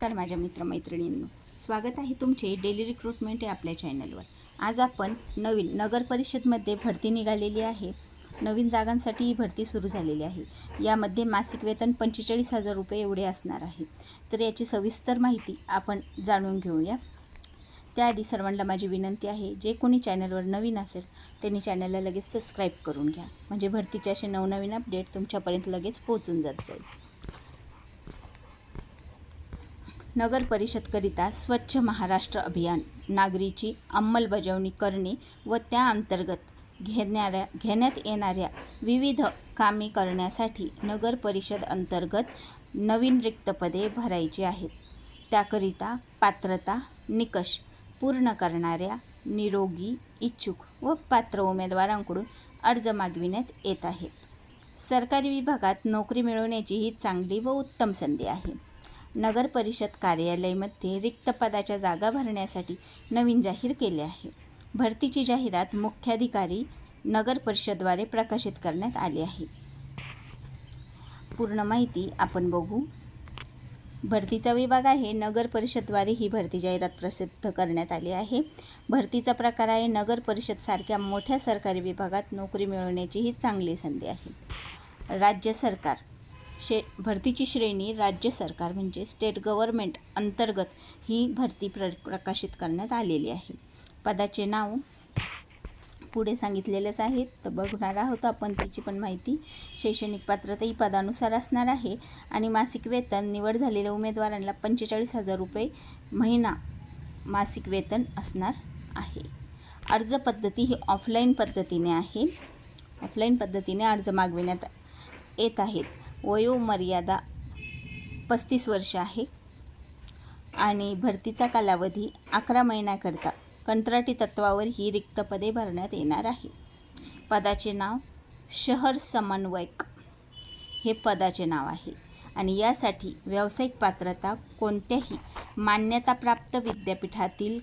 तर माझ्या मित्रमैत्रिणींनो स्वागत आहे तुमचे डेली रिक्रुटमेंट या आपल्या चॅनलवर आज आपण नवीन नगर परिषदमध्ये भरती निघालेली आहे. नवीन जागांसाठी ही भरती सुरू झालेली आहे. यामध्ये मासिक वेतन पंचेचाळीस हजार रुपये एवढे असणार आहे. तर याची सविस्तर माहिती आपण जाणून घेऊया. त्याआधी सर्वांना माझी विनंती आहे जे कोणी चॅनलवर नवीन असेल त्यांनी चॅनलला लगेच सबस्क्राईब करून घ्या. म्हणजे भरतीचे असे नवनवीन अपडेट तुमच्यापर्यंत लगेच पोहोचून जात जाईल. नगर परिषदकरिता स्वच्छ महाराष्ट्र अभियान. नागरीची अंमलबजावणी करणे व त्या अंतर्गत घेणाऱ्या घेण्यात येणाऱ्या विविध कामे करण्यासाठी नगर परिषद अंतर्गत नवीन रिक्त पदे भरायची आहेत. त्याकरिता पात्रता निकष पूर्ण करणाऱ्या निरोगी इच्छुक व पात्र उमेदवारांकडून अर्ज मागविण्यात येत आहेत. सरकारी विभागात नोकरी मिळवण्याची ही चांगली व उत्तम संधी आहे. नगर परिषद कार्यालयमध्ये रिक्त पदाच्या जागा भरण्यासाठी नवीन जाहीर केले आहे. भरतीची जाहिरात मुख्याधिकारी नगर परिषदद्वारे प्रकाशित करण्यात आली आहे. पूर्ण माहिती आपण बघू. भरतीचा विभाग आहे. नगर परिषदद्वारे ही भरती जाहिरात प्रसिद्ध करण्यात आली आहे. भरतीचा प्रकार आहे. नगर परिषदसारख्या मोठ्या सरकारी विभागात नोकरी मिळवण्याची ही चांगली संधी आहे. राज्य सरकार शे भरतीची श्रेणी राज्य सरकार म्हणजे स्टेट गव्हर्मेंट अंतर्गत ही भरती प्र प्रकाशित करण्यात आलेली आहे. पदाचे नाव पुढे सांगितलेलेच आहेत. तर बघणार आहोत आपण त्याची पण माहिती. शैक्षणिक पात्रता ही पदानुसार असणार आहे. आणि मासिक वेतन निवड झालेल्या उमेदवारांना पंचेचाळीस हजार रुपये महिना मासिक वेतन असणार आहे. अर्ज पद्धती ही ऑफलाईन पद्धतीने आहे. ऑफलाईन पद्धतीने अर्ज मागविण्यात येत आहेत. वयोमर्यादा पस्तीस वर्ष आहे. आणि भरतीचा कालावधी अकरा महिन्याकरता कंत्राटी तत्वावर ही रिक्त पदे भरण्यात येणार आहे. पदाचे नाव शहर समन्वयक हे पदाचे नाव आहे. आणि यासाठी व्यावसायिक पात्रता कोणत्याही मान्यताप्राप्त विद्यापीठातील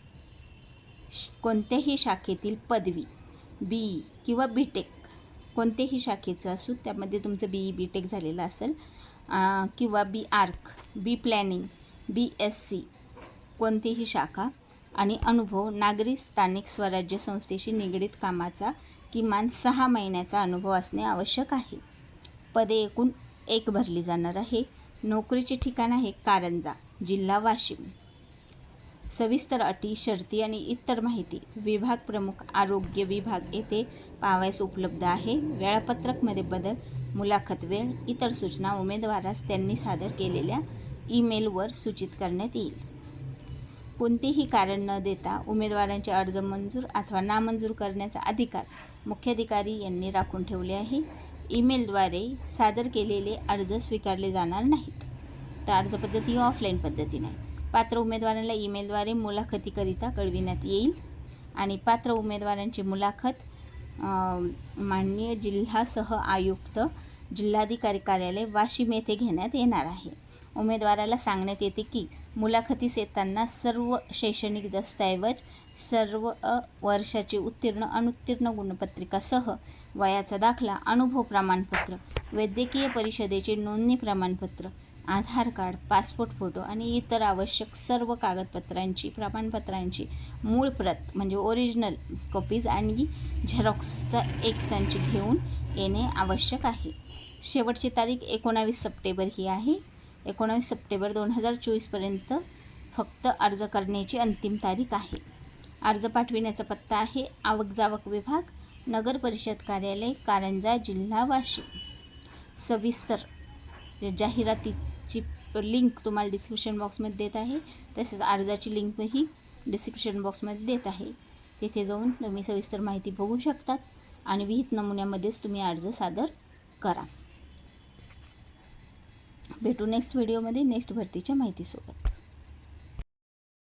श- कोणत्याही शाखेतील पदवी बी किंवा बी टेक कोणत्याही शाखेचं असू त्यामध्ये तुमचं बी ई बी टेक झालेलं असेल किंवा B arch B planning B S C कोणतीही शाखा आणि अनुभव नागरी स्थानिक स्वराज्य संस्थेशी निगडीत कामाचा किमान सहा महिन्याचा अनुभव असणे आवश्यक आहे. पदे एकूण एक भरली जाणार आहे. नोकरीचे ठिकाण आहे कारंजा जिल्हा वाशिम. सविस्तर अटी शर्ती आणि इतर माहिती विभाग प्रमुख आरोग्य विभाग येथे पाहावयास उपलब्ध आहे. वेळापत्रकमध्ये बदल मुलाखत वेळ इतर सूचना उमेदवारास त्यांनी सादर केलेल्या ईमेलवर सूचित करण्यात येईल. कोणतेही कारण न देता उमेदवारांचे अर्ज मंजूर अथवा नामंजूर करण्याचा अधिकार मुख्याधिकारी यांनी राखून ठेवले आहे. ईमेलद्वारे सादर केलेले अर्ज स्वीकारले जाणार नाहीत. तर अर्ज पद्धती ही ऑफलाईन पद्धतीने. आहे पात्र उमेदवारांना ईमेलद्वारे मुलाखतीकरिता कळविण्यात येईल. आणि पात्र उमेदवारांची मुलाखत माननीय जिल्हासह आयुक्त जिल्हाधिकारी कार्यालय वाशिम येथे घेण्यात येणार आहे. उमेदवाराला सांगण्यात येते की मुलाखतीस येताना सर्व शैक्षणिक दस्तऐवज सर्व वर्षाची उत्तीर्ण अनुत्तीर्ण गुणपत्रिकासह वयाचा दाखला अनुभव प्रमाणपत्र वैद्यकीय परिषदेचे नोंदणी प्रमाणपत्र आधार कार्ड पासपोर्ट फोटो आणि इतर आवश्यक सर्व कागदपत्रांची प्रमाणपत्रांची मूळ प्रत म्हणजे ओरिजिनल कॉपीज आणि झेरॉक्सचा एक संच घेऊन येणे आवश्यक आहे. शेवटची तारीख एकोणावीस सप्टेंबर ही आहे. एकोणावीस सप्टेंबर दोन हजार चोवीसपर्यंत फक्त अर्ज करण्याची अंतिम तारीख आहे. अर्ज पाठविण्याचा पत्ता आहे आवक जावक विभाग नगर परिषद कार्यालय कारंजा जिल्हा वाशिम. सविस्तर जाहिरातीची लिंक तुम्हाला डिस्क्रिप्शन बॉक्समध्ये देत आहे. तसेच अर्जाची लिंकही डिस्क्रिप्शन बॉक्समध्ये देत आहे. तिथे जाऊन तुम्ही सविस्तर माहिती बघू शकतात आणि विहित नमुन्यामध्येच तुम्ही अर्ज सादर करा. भेटू नेक्स्ट व्हिडिओमध्ये नेक्स्ट भरतीच्या माहितीसोबत.